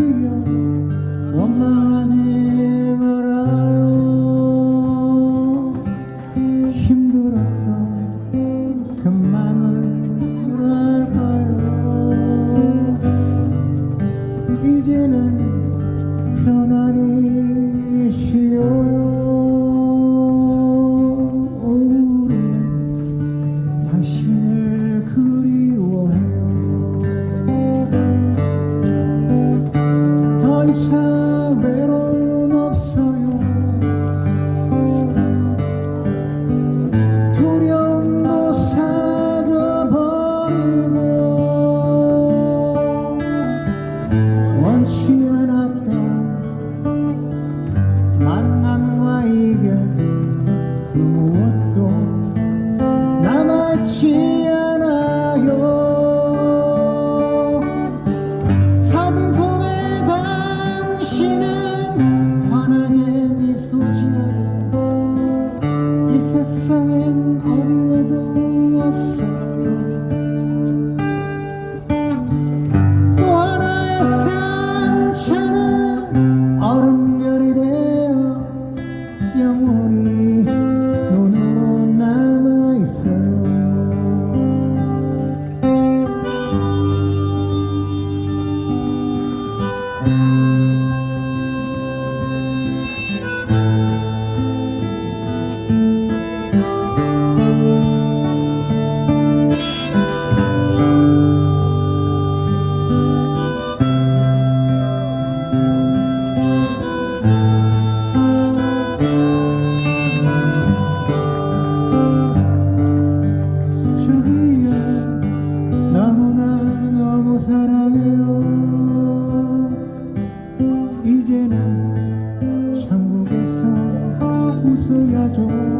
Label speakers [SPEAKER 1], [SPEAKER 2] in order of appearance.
[SPEAKER 1] yanıyor Onlar 이제는 천국에서 웃어야죠.